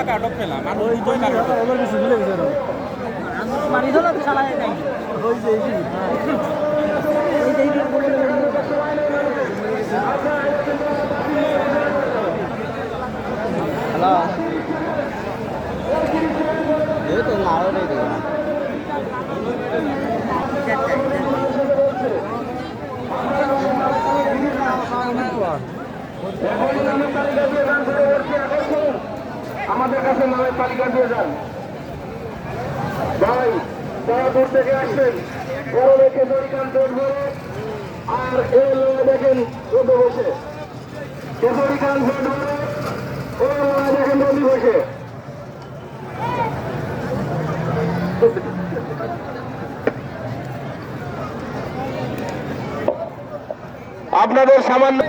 টাকা আটক পেলাম, আর ওই ধরো তো চালায় নাই ওই যে এই যে। এই যে এইগুলো বলে দেবে। হ্যালো এই তো না ওরে দে আমাদের কাছে নামের তালিকা দিয়ে যান। ভাই, তারা দূর থেকে আসছেন। কেশরী খান পেট ভরে আর এই লোয়া দেখেন রোদে বসে। কেশরী খান পেট ভরে এই লোয়া দেখেন রোদে বসে। আপনাদের সামান্য